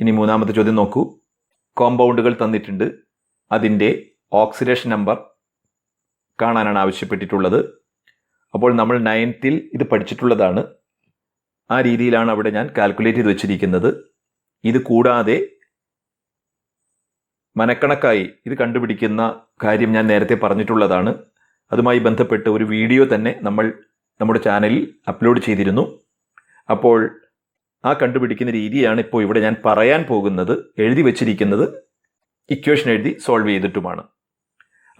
ഇനി മൂന്നാമത്തെ ചോദ്യം നോക്കൂ. കോമ്പൗണ്ടുകൾ തന്നിട്ടുണ്ട്. അതിന്റെ ഓക്സിഡേഷൻ നമ്പർ കാണാനാണ് ആവശ്യപ്പെട്ടിട്ടുള്ളത്. അപ്പോൾ നമ്മൾ നയൻത്തിൽ ഇത് പഠിച്ചിട്ടുള്ളതാണ്. ആ രീതിയിലാണ് അവിടെ ഞാൻ കാൽക്കുലേറ്റ് ചെയ്ത് വെച്ചിരിക്കുന്നത്. ഇത് കൂടാതെ മനക്കണക്കായി ഇത് കണ്ടുപിടിക്കുന്ന കാര്യം ഞാൻ നേരത്തെ പറഞ്ഞിട്ടുള്ളതാണ്. അതുമായി ബന്ധപ്പെട്ട് ഒരു വീഡിയോ തന്നെ നമ്മൾ നമ്മുടെ ചാനലിൽ അപ്ലോഡ് ചെയ്തിരുന്നു. അപ്പോൾ ആ കണ്ടുപിടിക്കുന്ന രീതിയാണ് ഇപ്പോൾ ഇവിടെ ഞാൻ പറയാൻ പോകുന്നത് എഴുതി വെച്ചിരിക്കുന്നത്. ഇക്വേഷൻ എഴുതി സോൾവ് ചെയ്തിട്ടുമാണ്.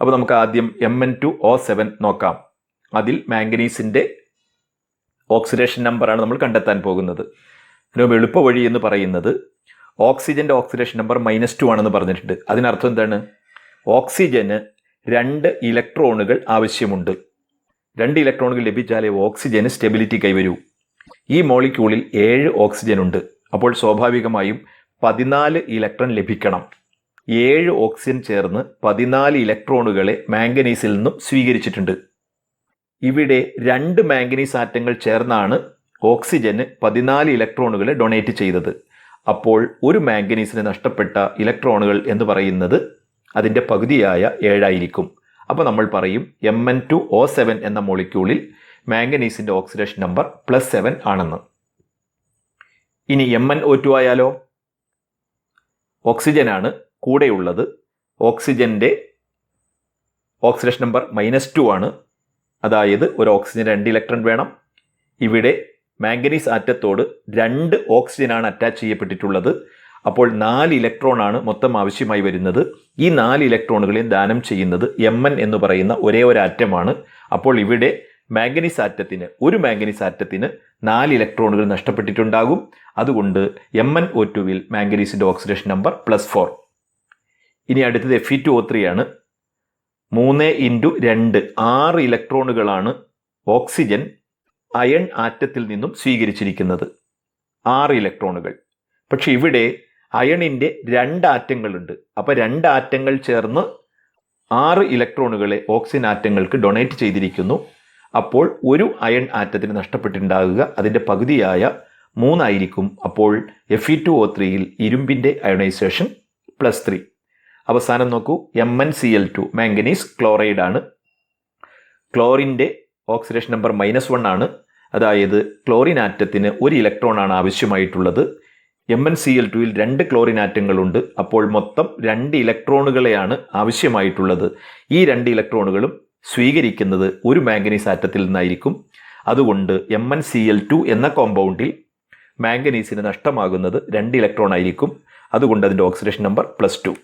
അപ്പോൾ നമുക്ക് ആദ്യം M N two O seven നോക്കാം. അതിൽ മാംഗനീസിന്റെ ഓക്സിഡേഷൻ നമ്പറാണ് നമ്മൾ കണ്ടെത്താൻ പോകുന്നത്. അതിന് എളുപ്പ വഴി എന്ന് പറയുന്നത് ഓക്സിജന്റെ ഓക്സിഡേഷൻ നമ്പർ മൈനസ് ടു ആണെന്ന് പറഞ്ഞിട്ടുണ്ട്. അതിനർത്ഥം എന്താണ്? ഓക്സിജന് രണ്ട് ഇലക്ട്രോണുകൾ ആവശ്യമുണ്ട്. രണ്ട് ഇലക്ട്രോണുകൾ ലഭിച്ചാലേ ഓക്സിജന് സ്റ്റെബിലിറ്റി കൈവരൂ. ഈ മോളിക്യൂളിൽ ഏഴ് ഓക്സിജൻ ഉണ്ട്. അപ്പോൾ സ്വാഭാവികമായും പതിനാല് ഇലക്ട്രോൺ ലഭിക്കണം. ഏഴ് ഓക്സിജൻ ചേർന്ന് പതിനാല് ഇലക്ട്രോണുകളെ മാംഗനീസിൽ നിന്നും സ്വീകരിച്ചിട്ടുണ്ട്. ഇവിടെ രണ്ട് മാംഗനീസ് ആറ്റങ്ങൾ ചേർന്നാണ് ഓക്സിജന് പതിനാല് ഇലക്ട്രോണുകളെ ഡൊണേറ്റ് ചെയ്തത്. അപ്പോൾ ഒരു മാംഗനീസിന് നഷ്ടപ്പെട്ട ഇലക്ട്രോണുകൾ എന്ന് പറയുന്നത് അതിന്റെ പകുതിയായ ഏഴായിരിക്കും. അപ്പോൾ നമ്മൾ പറയും M N two O seven എന്ന മോളിക്യൂളിൽ മാംഗനീസിന്റെ ഓക്സിഡേഷൻ നമ്പർ പ്ലസ് സെവൻ ആണെന്ന്. ഇനി എം എൻ ഒ ടു ആയാലോ? ഓക്സിജനാണ് കൂടെയുള്ളത്. ഓക്സിജന്റെ ഓക്സിഡേഷൻ നമ്പർ മൈനസ് ടു ആണ്. അതായത് ഒരു ഓക്സിജൻ രണ്ട് ഇലക്ട്രോൺ വേണം. ഇവിടെ മാംഗനീസ് ആറ്റത്തോട് രണ്ട് ഓക്സിജനാണ് അറ്റാച്ച് ചെയ്യപ്പെട്ടിട്ടുള്ളത്. അപ്പോൾ നാല് ഇലക്ട്രോൺ ആണ് മൊത്തം ആവശ്യമായി വരുന്നത്. ഈ നാല് ഇലക്ട്രോണുകളെയും ദാനം ചെയ്യുന്നത് എം എൻ എന്ന് പറയുന്ന ഒരേ ഒരു ആറ്റമാണ് അപ്പോൾ ഇവിടെ മാംഗനീസ് ആറ്റത്തിന് ഒരു മാംഗനീസ് ആറ്റത്തിന് നാല് ഇലക്ട്രോണുകൾ നഷ്ടപ്പെട്ടിട്ടുണ്ടാകും. അതുകൊണ്ട് എം എൻ ഒ ടുവിൽ മാംഗനീസിന്റെ ഓക്സിഡേഷൻ നമ്പർ പ്ലസ് ഫോർ ഇനി അടുത്തത് F E two O three ആണ്. മൂന്ന് ഇന്റു രണ്ട് ആറ് ഇലക്ട്രോണുകളാണ് ഓക്സിജൻ അയൺ ആറ്റത്തിൽ നിന്നും സ്വീകരിച്ചിരിക്കുന്നത്. ആറ് ഇലക്ട്രോണുകൾ. പക്ഷെ ഇവിടെ അയണിന്റെ രണ്ട് ആറ്റങ്ങളുണ്ട്. അപ്പോൾ രണ്ട് ആറ്റങ്ങൾ ചേർന്ന് ആറ് ഇലക്ട്രോണുകളെ ഓക്സിജൻ ആറ്റങ്ങൾക്ക് ഡൊണേറ്റ് ചെയ്തിരിക്കുന്നു. അപ്പോൾ ഒരു അയൺ ആറ്റത്തിന് നഷ്ടപ്പെട്ടിട്ടുണ്ടാകുക. അതിന്റെ പകുതിയായ മൂന്നായിരിക്കും. അപ്പോൾ എഫ് ഇ ടു ഒ ത്രീയിൽ ഇരുമ്പിന്റെ അയണൈസേഷൻ പ്ലസ് ത്രീ അവസാനം നോക്കൂ. M N C L two manganese chloride ആണ്. ക്ലോറിന്റെ ഓക്സിഡേഷൻ നമ്പർ മൈനസ് വൺ ആണ്. അതായത് ക്ലോറിൻ ആറ്റത്തിന് ഒരു ഇലക്ട്രോൺ ആണ് ആവശ്യമായിട്ടുള്ളത്. എം എൻ സി എൽ ടുവിൽ രണ്ട് ക്ലോറിൻ ആറ്റങ്ങളുണ്ട്. അപ്പോൾ മൊത്തം രണ്ട് ഇലക്ട്രോണുകളെയാണ് ആവശ്യമായിട്ടുള്ളത്. ഈ രണ്ട് ഇലക്ട്രോണുകളും സ്വീകരിക്കുന്നത് ഒരു മാംഗനീസ് ആറ്റത്തിൽ നിന്നായിരിക്കും. അതുകൊണ്ട് M N C L two എന്ന കോമ്പൗണ്ടിൽ മാംഗനീസിന് നഷ്ടമാകുന്നത് രണ്ട് ഇലക്ട്രോൺ ആയിരിക്കും അതുകൊണ്ട് അതിന്റെ ഓക്സിഡേഷൻ നമ്പർ പ്ലസ് ടു